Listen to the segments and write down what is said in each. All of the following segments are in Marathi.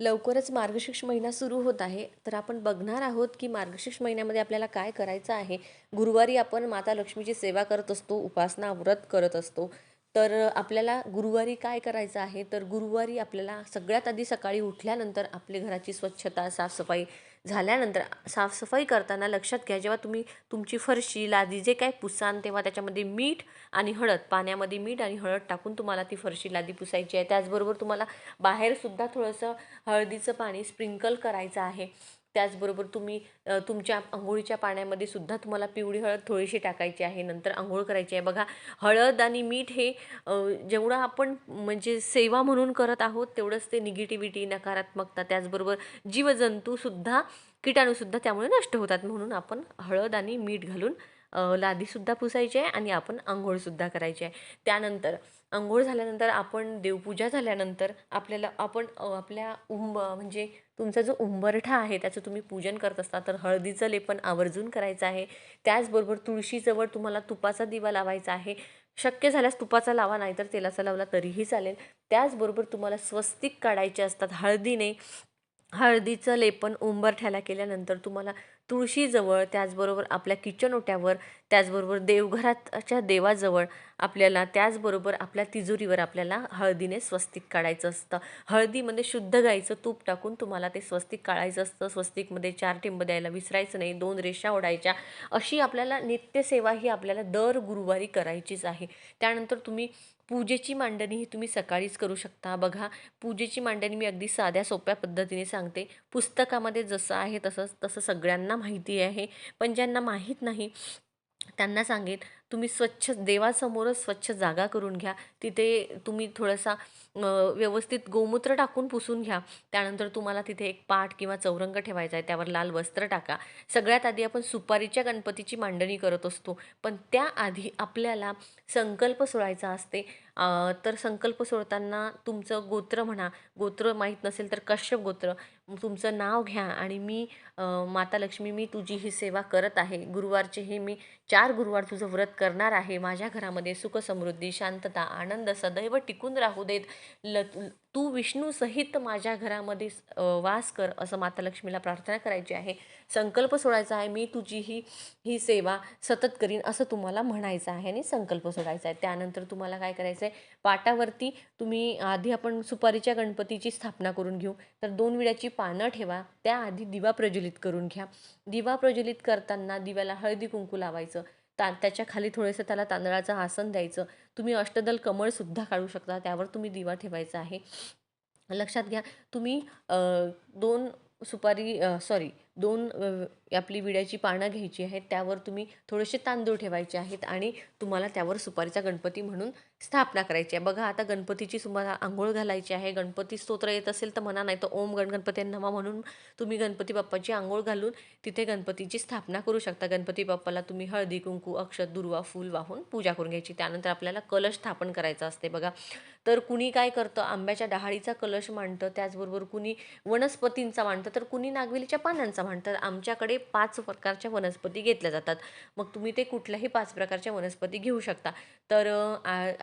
लवकरच मार्गशीर्ष महिना सुरू होत आहे. तर आपण बघणार आहोत की मार्गशीर्ष महिन्यामध्ये आपल्याला काय करायचं आहे. गुरुवारी आपण माता लक्ष्मीची सेवा करत असतो उपासना व्रत करत असतो. तर आपल्याला गुरुवारी काय करायचं आहे? तर गुरुवारी आपल्याला सगळ्यात आधी सकाळी उठल्यानंतर आपली घराची स्वच्छता साफसफाई झाल्यानंतर साफसफाई करताना लक्षात घ्या जेव्हा तुम्ही तुमची फरशी लादी जे काय पुसान तेव्हा त्याच्यामध्ये मीठ आणि हळद पाण्यामध्ये मीठ आणि हळद टाकून तुम्हाला ती फरशी लादी पुसायची आहे. त्याचबरोबर तुम्हाला बाहेरसुद्धा थोडंसं हळदीचं पाणी स्प्रिंकल करायचं आहे. त्याचबरोबर तुम्ही तुमच्या आंघोळीच्या पाण्यामध्ये सुद्धा तुम्हाला पिवळी हळद थोडीशी टाकायची आहे नंतर आंघोळ करायची आहे. बघा हळद आणि मीठ हे जेवढं आपण म्हणजे सेवा म्हणून करत आहोत तेवढंच ते निगेटिव्हिटी नकारात्मकता त्याचबरोबर जीवजंतूसुद्धा किटाणूसुद्धा त्यामुळे नष्ट होतात. म्हणून आपण हळद आणि मीठ घालून लादीसुद्धा पुसायची आहे आणि आपण आंघोळसुद्धा करायची आहे. त्यानंतर आंघोळ झाल्यानंतर आपण देवपूजा झाल्यानंतर आपल्याला आपण आपल्या उंब म्हणजे तुमचा जो उंबरठा आहे त्याचं तुम्ही पूजन करत असता तर हळदीचं लेपन आवर्जून करायचं आहे. त्याचबरोबर तुळशीजवळ तुम्हाला तुपाचा दिवा लावायचा आहे. शक्य झाल्यास तुपाचा लावा नाहीतर तेलाचा लावला तरीही चालेल. त्याचबरोबर तुम्हाला स्वस्तिक काढायचे असतात. हळदीने हळदीचं लेपन उंबरठ्याला केल्यानंतर तुम्हाला तुळशीजवळ त्याचबरोबर आपल्या किचन ओट्यावर त्याचबरोबर देवघराच्या देवाजवळ आपल्याला त्याचबरोबर आपल्या तिजोरीवर आपल्याला हळदीने स्वस्तिक काढायचं असतं. हळदीमध्ये शुद्ध गाईचं तूप टाकून तुम्हाला ते स्वस्तिक काढायचं असतं. स्वस्तिकमध्ये चार टिंब द्यायला विसरायचं नाही दोन रेषा ओढायच्या. अशी आपल्याला नित्यसेवा ही आपल्याला दर गुरुवारी करायचीच आहे. त्यानंतर तुम्ही पूजेची मांडणी ही तुम्ही सकाळीच करू शकता. बघा पूजेची मांडणी मी अगदी साध्या सोप्या पद्धतीने सांगते. पुस्तकामध्ये जसं आहे तसंच तसं सगळ्यांना माहिती आहे. पण ज्यांना माहीत नाही त्यांना सांगेन तुम्ही स्वच्छ देवासमोरच स्वच्छ जागा करून घ्या. तिथे तुम्ही थोडासा व्यवस्थित गोमूत्र टाकून पुसून घ्या. त्यानंतर तुम्हाला तिथे एक पाठ किंवा चौरंग ठेवायचा आहे. त्यावर लाल वस्त्र टाका. सगळ्यात आधी आपण सुपारीच्या गणपतीची मांडणी करत असतो. पण त्याआधी आपल्याला संकल्प सोडायचा असते. तर संकल्प सोडताना तुमचं गोत्र म्हणा गोत्र माहीत नसेल तर कश्यप गोत्र तुमचं नाव घ्या आणि मी माता लक्ष्मी मी तुझी ही सेवा करत आहे. गुरुवारचे हे मी चार गुरुवार तुझं व्रत करणार आहे. माझ्या घरामध्ये सुख समृद्धी शांतता आनंद सदैव टिकून राहू देत. ल तू विष्णू सहित माझ्या घरामध्ये वास कर असं माता लक्ष्मीला प्रार्थना करायची आहे. संकल्प सोडायचा आहे. मी तुझी ही ही सेवा सतत करीन असं तुम्हाला म्हणायचं आहे आणि संकल्प सोडायचा आहे. त्यानंतर तुम्हाला काय करायचं आहे पाटावरती तुम्ही आधी आपण सुपारीच्या गणपतीची स्थापना करून घेऊ. तर दोन विड्याची पानं ठेवा. त्याआधी दिवा प्रज्वलित करून घ्या. दिवा प्रज्वलित करताना दिव्याला हळदी कुंकू लावायचं. ता त्याच्याखाली थोडंसं त्याला तांदळाचं आसन द्यायचं. तुम्ही अष्टदल कमळसुद्धा काढू शकता त्यावर तुम्ही दिवा ठेवायचा आहे. लक्षात घ्या तुम्ही दोन सुपारी सॉरी दोन आपली विड्याची पानं घ्यायची आहेत त्यावर तुम्ही थोडेसे तांदूळ ठेवायचे आहेत आणि तुम्हाला त्यावर सुपारीचा गणपती म्हणून स्थापना करायची आहे. बघा आता गणपतीची तुम्हाला आंघोळ घालायची आहे गणपती स्तोत्र येत असेल तर म्हणा नाही तर ओम गण गणपती नमा म्हणून तुम्ही गणपती बाप्पाची आंघोळ घालून तिथे गणपतीची स्थापना करू शकता. गणपती बाप्पाला तुम्ही हळदी कुंकू अक्षत दुर्वा फूल वाहून पूजा करून घ्यायची. त्यानंतर आपल्याला कलश स्थापन करायचं असते बघा. तर कुणी काय करतं? आंब्याच्या डहाळीचा कलश मांडतं त्याचबरोबर कुणी वनस्पतींचा मांडतं. तर कुणी नागवेलीच्या पानांचा मांडतं आमच्याकडे पाच प्रकारच्या वनस्पती घेतल्या जातात. मग तुम्ही ते कुठल्याही पाच प्रकारच्या वनस्पती घेऊ शकता. तर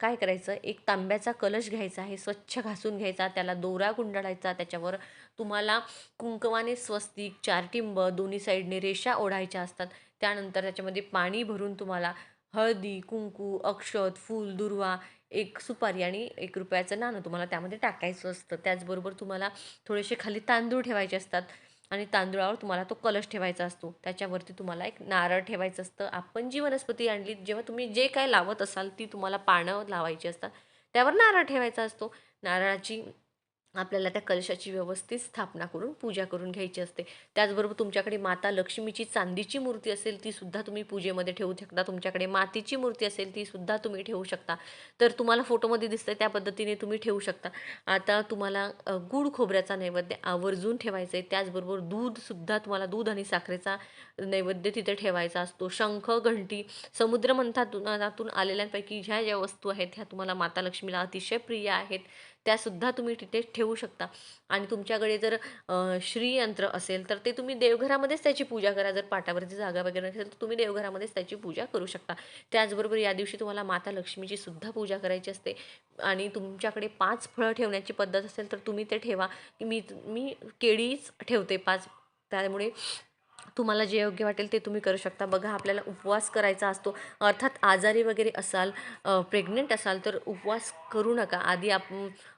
काय करायचं? एक तांब्याचा कलश घ्यायचा आहे स्वच्छ घासून घ्यायचा त्याला दोरा गुंडाळायचा त्याच्यावर तुम्हाला कुंकवाने स्वस्तिक चार टिंब दोन्ही साईडने रेषा ओढायच्या असतात. त्यानंतर त्याच्यामध्ये पाणी भरून तुम्हाला हळदी कुंकू अक्षत फूल दुर्वा एक सुपारी आणि एक रुपयाचं नाणं तुम्हाला त्यामध्ये टाकायचं असतं. त्याचबरोबर तुम्हाला थोडेसे खाली तांदूळ ठेवायचे असतात. आणि तांदूळावर तुम्हाला तो कलश ठेवायचा असतो. त्याच्यावरती तुम्हाला एक नारळ ठेवायचं असतं. आपण जी वनस्पती आणली जेव्हा तुम्ही जे काय लावत असाल ती तुम्हाला पानं लावायची असतात. त्यावर नारळ ठेवायचा असतो. नारळाची आपल्याला त्या कलशाची व्यवस्थित स्थापना करून पूजा करून घ्यायची असते. त्याचबरोबर तुमच्याकडे माता लक्ष्मीची चांदीची मूर्ती असेल ती सुद्धा तुम्ही पूजेमध्ये ठेवू शकता. तुमच्याकडे मातीची मूर्ती असेल ती सुद्धा तुम्ही ठेवू शकता. तर तुम्हाला फोटोमध्ये दिसतंय त्या पद्धतीने तुम्ही ठेवू शकता. आता तुम्हाला गुड खोबऱ्याचा नैवेद्य आवर्जून ठेवायचं आहे. त्याचबरोबर दूधसुद्धा तुम्हाला दूध आणि साखरेचा नैवेद्य तिथे ठेवायचा असतो. शंख घंटी समुद्रमंथातून आलेल्यांपैकी ह्या ज्या वस्तू आहेत ह्या तुम्हाला माता लक्ष्मीला अतिशय प्रिय आहेत. त्यासुद्धा तुम्ही तिथे ठेवू शकता. आणि तुमच्याकडे जर श्रीयंत्र असेल तर ते तुम्ही देवघरामध्येच त्याची पूजा करा. जर पाटावरती जागा वगैरे नसेल तर तुम्ही देवघरामध्येच त्याची पूजा करू शकता. त्याचबरोबर या दिवशी तुम्हाला माता लक्ष्मीची सुद्धा पूजा करायची असते. आणि तुमच्याकडे पाच फळं ठेवण्याची पद्धत असेल तर तुम्ही ते ठेवा. मी मी केळीच ठेवते पाच. त्यामुळे तुम्हाला जे योग्य वाटेल ते तुम्ही करू शकता. बघा आपल्याला उपवास करायचा असतो. अर्थात आजारी वगैरे असाल प्रेग्नेंट असाल तर उपवास करू नका. आधी आप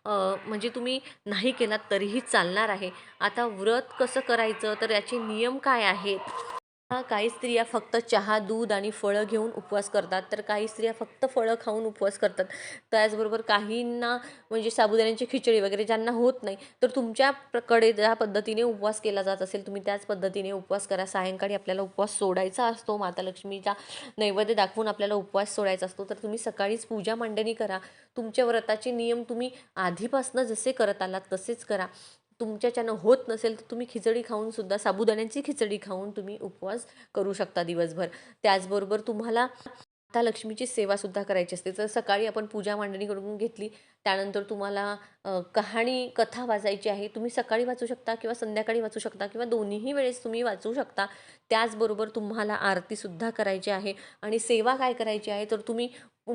म्हणजे तुम्ही नाही केलात तरीही चालणार आहे. आता व्रत कसं करायचं? तर याचे नियम काय आहेत? हा काही स्त्रिया फक्त चहा दूध आणि फळं घेऊन उपवास करतात तर काही स्त्रिया फक्त फळं खाऊन उपवास करतात. त्याचबरोबर काहींना म्हणजे साबुदाण्याची खिचडी वगैरे ज्यांना होत नाही तर तुमच्याकडे ज्या पद्धतीने उपवास केला जात असेल तुम्ही त्याच पद्धतीने उपवास करा. सायंकाळी आपल्याला उपवास सोडायचा असतो माता लक्ष्मीचा नैवेद्य दाखवून आपल्याला उपवास सोडायचा असतो तर तुम्ही सकाळीच पूजा मांडणी करा. तुमच्या व्रताचे नियम तुम्ही आधीपासनं जसे करत आलात तसेच करा. तुमच्याच्यानं होत नसेल तर तुम्ही खिचडी खाऊन सुद्धा साबुदाण्याची खिचडी खाऊन तुम्ही उपवास करू शकता दिवसभर. त्याचबरोबर तुम्हाला माता लक्ष्मीची सेवासुद्धा करायची असते. तर सकाळी आपण पूजा मांडणी करून घेतली त्यानंतर तुम्हाला कहाणी कथा वाचायची आहे तुम्ही सकाळी वाचू शकता किंवा संध्याकाळी वाचू शकता किंवा दोन्हीही वेळेस तुम्ही वाचू शकता. त्याचबरोबर तुम्हाला आरतीसुद्धा करायची आहे आणि सेवा काय करायची आहे तर तुम्ही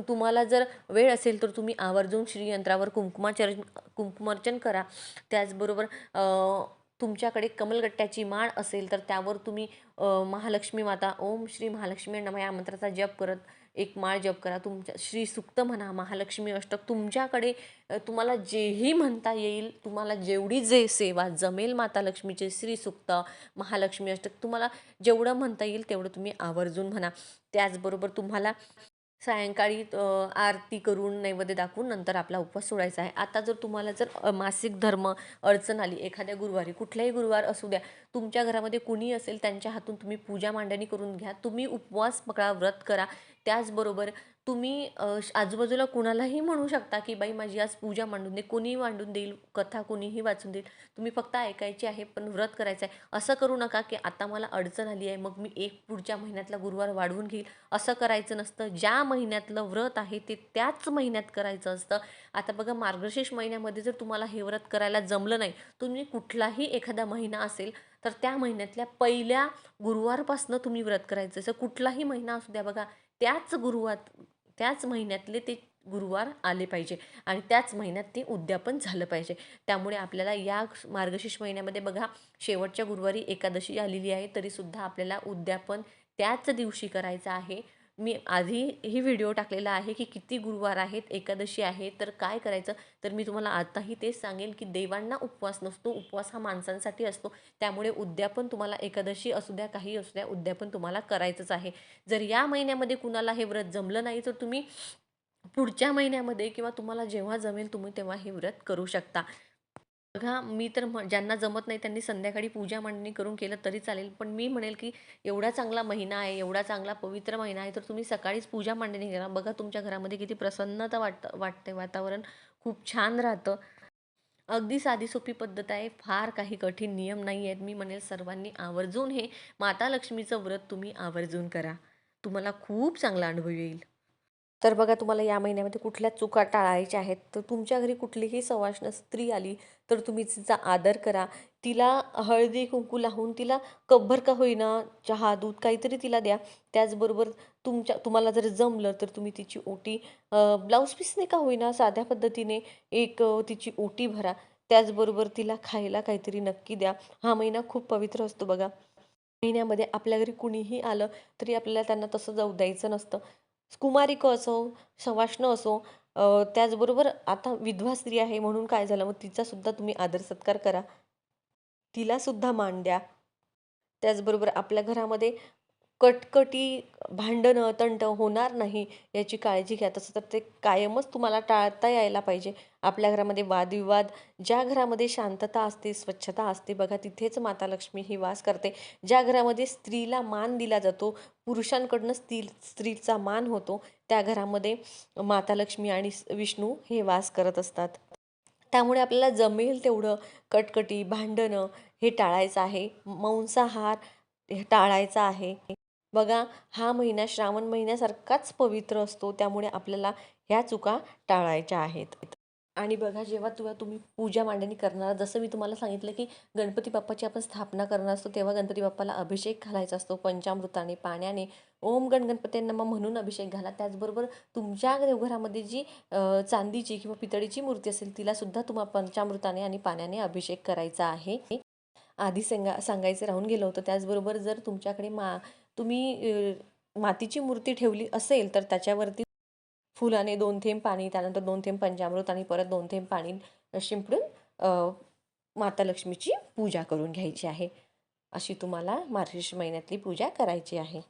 तुम्हाला जर वेळ असेल तर तुम्ही आवर्जून श्रीयंत्रावर कुंकुमाचर कुंकुमार्चन करा. त्याचबरोबर तुमच्याकडे कमलगट्ट्याची माळ असेल तर त्यावर तुम्ही महालक्ष्मी माता ओम श्री महालक्ष्मी नमया मंत्राचा जप करत एक माळ जप करा तुमच्या श्री सुक्त म्हणा महालक्ष्मी अष्टक तुमच्याकडे तुम्हाला जेही म्हणता येईल तुम्हाला जेवढी जे सेवा जमेल माता लक्ष्मीचे श्री सुक्त महालक्ष्मी अष्टक तुम्हाला जेवढं म्हणता येईल तेवढं तुम्ही आवर्जून म्हणा. त्याचबरोबर तुम्हाला सायंकाळी आरती करून नैवेद्य दाखवून नंतर आपला उपवास सोडायचा आहे. आता जर तुम्हाला जर मासिक धर्म अडचण आली एखाद्या गुरुवारी कुठलाही गुरुवार असू द्या तुमच्या घरामध्ये कुणी असेल त्यांच्या हातून तुम्ही पूजा मांडणी करून घ्या तुम्ही उपवास पकडा व्रत करा त्याचबरोबर तुम्ही श- आजूबाजूला कुणालाही म्हणू शकता की बाई माझी आज पूजा मांडून दे कोणीही मांडून देईल कथा कोणीही वाचून देईल तुम्ही फक्त ऐकायची आहे पण व्रत करायचं आहे असं करू नका की आता मला अडचण आली आहे मग मी एक पुढच्या महिन्यातला गुरुवार वाढवून घेईल. असं करायचं नसतं. ज्या महिन्यातलं व्रत आहे ते त्याच महिन्यात करायचं असतं. आता बघा मार्गशीर्ष महिन्यामध्ये जर तुम्हाला हे व्रत करायला जमलं नाही तुम्ही कुठलाही एखादा महिना असेल तर त्या महिन्यातल्या पहिल्या गुरुवारपासनं तुम्ही व्रत करायचं. असं कुठलाही महिना असू द्या बघा त्याच गुरुवार त्याच महिन्यातले ते गुरुवार आले पाहिजे. आणि त्याच महिन्यात ते उद्यापन झालं पाहिजे. त्यामुळे आपल्याला या मार्गशीर्ष महिन्यामध्ये बघा शेवटच्या गुरुवारी एकादशी आलेली आहे तरीसुद्धा आपल्याला उद्यापन त्याच दिवशी करायचं आहे. मी आधी ही व्हिडिओ टाकलेला आहे की किती गुरुवार आहेत एकादशी आहे तर काय करायचं? तर मी तुम्हाला आताही तेच सांगेन की देवांना उपवास नसतो उपवास हा माणसांसाठी असतो. त्यामुळे उद्यापन तुम्हाला एकादशी असू द्या काही असू द्या उद्यापन तुम्हाला करायचंच आहे. जर या महिन्यामध्ये कुणाला हे व्रत जमलं नाही तर तुम्ही पुढच्या महिन्यामध्ये किंवा तुम्हाला जेव्हा जमेल तुम्ही तेव्हा हे व्रत करू शकता. बघा मी तर म्ह ज्यांना जमत नाही त्यांनी संध्याकाळी पूजा मांडणी करून केलं तरी चालेल. पण मी म्हणेल की एवढा चांगला महिना आहे एवढा चांगला पवित्र महिना आहे तर तुम्ही सकाळीच पूजा मांडणी करा. बघा तुमच्या घरामध्ये किती प्रसन्नता वाटतं वाटते. वातावरण खूप छान राहतं. अगदी साधी सोपी पद्धत आहे. फार काही कठीण नियम नाही आहेत. मी म्हणेल सर्वांनी आवर्जून हे माता लक्ष्मीचं व्रत तुम्ही आवर्जून करा. तुम्हाला खूप चांगला अनुभव येईल. तर बघा तुम्हाला या महिन्यामध्ये कुठल्या चुका टाळायच्या आहेत? तर तुमच्या घरी कुठलीही सवाष्ण स्त्री आली तर तुम्ही तिचा आदर करा. तिला हळदी कुंकू लावून तिला कब्बर का होईना चहा दूध काहीतरी तिला द्या. त्याचबरोबर तुमच्या तुम्हाला जर जमलं तर तुम्ही तिची ओटी ब्लाऊज पीसने का होईना साध्या पद्धतीने एक तिची ओटी भरा. त्याचबरोबर तिला खायला काहीतरी नक्की द्या. हा महिना खूप पवित्र असतो बघा. महिन्यामध्ये आपल्या घरी कुणीही आलं तरी आपल्याला त्यांना तसं जाऊ द्यायचं नसतं. कुमारिकं असो संवाष्ण असो त्याचबरोबर आता विधवा स्त्री आहे म्हणून काय झालं? मग तिचासुद्धा तुम्ही आदर सत्कार करा. तिलासुद्धा मान द्या. त्याचबरोबर आपल्या घरामध्ये कटकटी भांडणं तंट होणार नाही याची काळजी घ्या. तसं तर ते कायमच तुम्हाला टाळता यायला पाहिजे. आपल्या घरामध्ये वादविवाद ज्या घरामध्ये शांतता असते स्वच्छता असते बघा तिथेच माता लक्ष्मी ही वास करते. ज्या घरामध्ये स्त्रीला मान दिला जातो पुरुषांकडनं स्त्री स्त्रीचा मान होतो त्या घरामध्ये माता लक्ष्मी आणि विष्णू हे वास करत असतात. त्यामुळे आपल्याला जमेल तेवढं कटकटी भांडणं हे टाळायचं आहे. मांसाहार हे टाळायचा आहे. बघा हा महिना श्रावण महिन्यासारखाच पवित्र असतो त्यामुळे आपल्याला ह्या चुका टाळायच्या आहेत. आणि बघा जेव्हा तुला तुम्ही पूजा मांडणी करणार जसं मी तुम्हाला सांगितलं की गणपती बाप्पाची आपण स्थापना करणार असतो तेव्हा गणपती बाप्पाला अभिषेक घालायचा असतो पंचामृताने पाण्याने ओम गण गणपती म्हणून अभिषेक घाला. त्याचबरोबर तुमच्या देवघरामध्ये जी चांदीची किंवा पितळीची मूर्ती असेल तिलासुद्धा तुम्हाला पंचामृताने आणि पाण्याने अभिषेक करायचा आहे. आधी सांगा सांगायचं राहून गेलं होतं त्याचबरोबर जर तुमच्याकडे मा तुम्ही मातीची मूर्ती ठेवली असेल तर त्याच्यावरती फुलाने दोन थेंब पाणी त्यानंतर दोन थेंब पंचामृत आणि परत दोन थेंब पाणी शिंपडून माता लक्ष्मीची पूजा करून घ्यायची आहे. अशी तुम्हाला मार्गशीर्ष महिन्यातली पूजा करायची आहे.